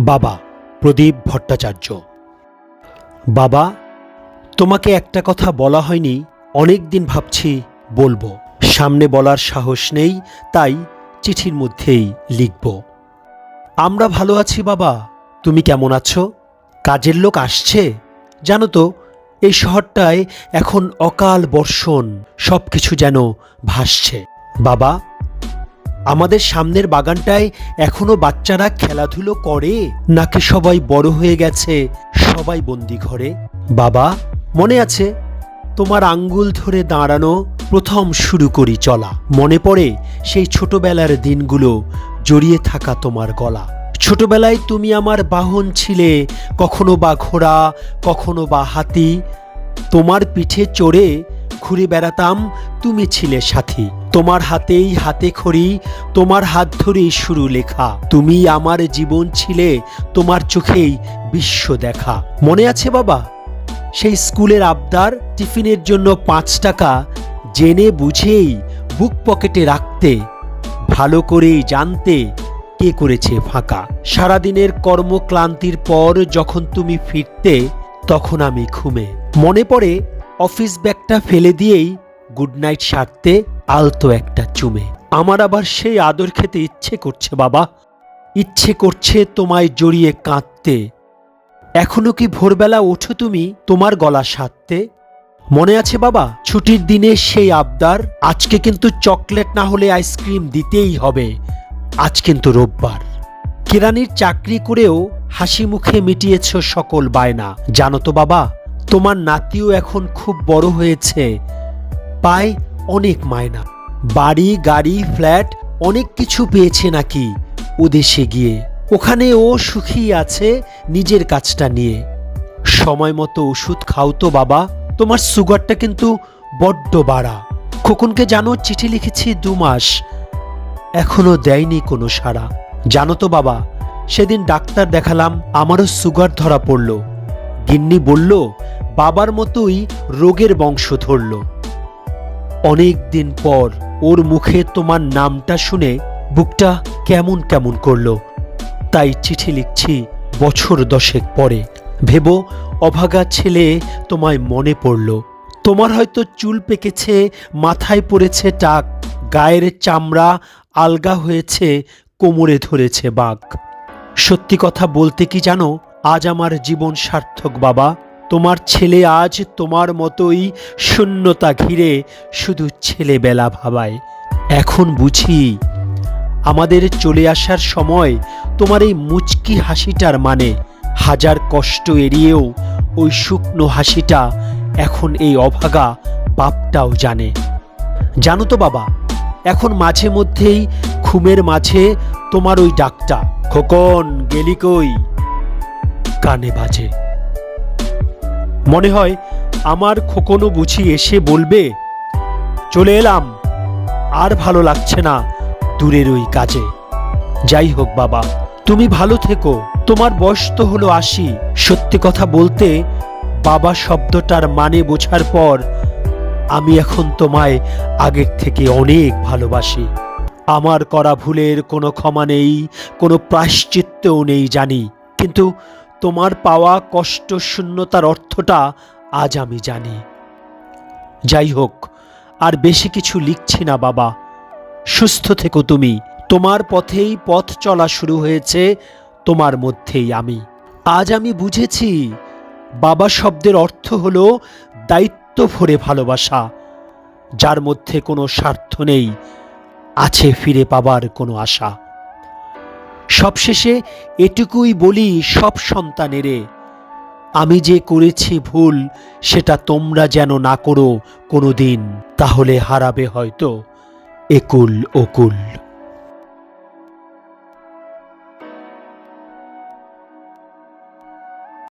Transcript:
বাবা, প্রদীপ ভট্টাচার্য। বাবা, তোমাকে একটা কথা বলা হয়নি, অনেক দিন ভাবছি বলব। সামনে বলার সাহস নেই, তাই চিঠির মধ্যেই লিখব। আমরা ভালো আছি বাবা, তুমি কেমন আছো? কাজের লোক আসছে? জানো তো, এই শহরটায় এখন অকাল বর্ষণ সব কিছু যেন ভাসছে। বাবা আমাদের সামনের বাগানটায় এখনও বাচ্চারা খেলাধুলো করে নাকি সবাই বড় হয়ে গেছে? সবাই বন্দি ঘরে? বাবা, মনে আছে? তোমার আঙ্গুল ধরে দাঁড়ানো প্রথম শুরু করি চলা। মনে পড়ে সেই ছোটবেলার দিনগুলো জড়িয়ে থাকা তোমার গলা। ছোটবেলায় তুমি আমার বাহন ছিলে, কখনো বা ঘোড়া, কখনো বা হাতি। তোমার পিঠে চড়ে ঘুরে বেড়াতাম, তুমি ছিলে সাথী। তোমার হাতেই হাতে খড়ি, তোমার হাত ধরেই শুরু লেখা। তুমি আমার জীবন ছিলে, তোমার চোখেই বিশ্ব দেখা। মনে আছে বাবা? সেই স্কুলের আবদার টিফিনের জন্য পাঁচ টাকা জেনে বুঝেই বুক পকেটে রাখতে, ভালো করেই জানতে কে করেছে ফাঁকা। সারাদিনের কর্মক্লান্তির পর যখন তুমি ফিরতে, তখন আমি ঘুমে। মনে পড়ে, অফিস ব্যাগটা ফেলে দিয়েই গুড নাইট সারতে আলতো একটা চুমে। আমার আবার সেই আদর খেতে ইচ্ছে করছে, বাবা। ইচ্ছে করছে তোমায় জড়িয়ে কাঁদতে। এখনও কি ভোরবেলা ওঠো তুমি তোমার গলা সারতে? মনে আছে, বাবা, ছুটির দিনে সেই আবদার। আজকে কিন্তু চকলেট না হলে আইসক্রিম দিতেই হবে। আজ কিন্তু রোববার। কেরানির চাকরি করেও হাসি মুখে মিটিয়েছ সকল বায়না। জানো তো, বাবা, তোমার নাতিও এখন খুব বড় হয়েছে। পায় অনেক মায়না। বাড়ি, গাড়ি, ফ্ল্যাট অনেক কিছু পেয়েছে নাকি ও দেশে গিয়ে। ওখানে ও সুখী আছে নিজের কাজটা নিয়ে। সময় মতো ওষুধ খাও তো বাবা, তোমার সুগারটা কিন্তু বড্ড বাড়া। খোকনকে জানো, চিঠি লিখেছি দু মাস, এখনও দেয়নি কোনো সাড়া। জানো তো বাবা, সেদিন ডাক্তার দেখালাম, আমারও সুগার ধরা পড়ল। গিন্নি বলল, বাবার মতোই রোগের বংশ ধরল। অনেক দিন পর ওর মুখে তোমার নামটা শুনে বুকটা কেমন কেমন করল। তাই চিঠি লিখছি বছর দশেক পরে। ভেবো অভাগা ছেলে তোমায় মনে পড়ল। তোমার হয়তো চুল পেকেছে, মাথায় পড়েছে টাক, গায়ের চামড়া আলগা হয়েছে, কোমরে ধরেছে বাঘ। সত্যি কথা বলতে কি জানো? আজ আমার জীবন সার্থক বাবা। তোমার ছেলে আজ তোমার মতোই শূন্যতা ঘিরে শুধু ছেলেবেলা ভাবায়। এখন বুঝি আমাদের চলে আসার সময় তোমার এই মুচকি হাসিটার মানে হাজার কষ্ট এড়িয়েও ওই শুকনো হাসিটা এখন এই অভাগা বাপটাও জানে। জানো তো বাবা, এখন মাঝে মধ্যেই ঘুমের মাঝে তোমার ওই ডাকটা, খোকন গেলি কই? কানে বাজে। মনে হয় আমার খোকনও বুঝি এসে বলবে, চলে এলাম, আর ভালো লাগছে না দূরের ওই কাজে। যাই হোক বাবা, তুমি ভালো থেকো। তোমার বয়স তো হলো আশি। সত্যি কথা বলতে, বাবা শব্দটার মানে বোঝার পর আমি এখন তোমায় আগের থেকে অনেক ভালোবাসি। আমার করা ভুলের কোনো ক্ষমা নেই, কোনো প্রায়শ্চিত্তও নেই জানি। কিন্তু তোমার পাওয়া কষ্ট শূন্যতার অর্থটা আজ আমি জানি। যাই হোক, আর বেশি কিছু লিখছি না বাবা। সুস্থ থেকো তুমি। তোমার পথেই পথ চলা শুরু হয়েছে, তোমার মধ্যেই আমি। আজ আমি বুঝেছি, বাবা শব্দের অর্থ হলো দায়িত্ব ভরে ভালোবাসা। যার মধ্যে কোনো স্বার্থ নেই, আছে ফিরে পাবার কোনো আশা। সবশেষে এটুকুই বলি সব সন্তানেরে, আমি যে করেছি ভুল, সেটা তোমরা যেন না করো কোনো দিন তাহলে হারাবে হয়তো একুল ওকুল।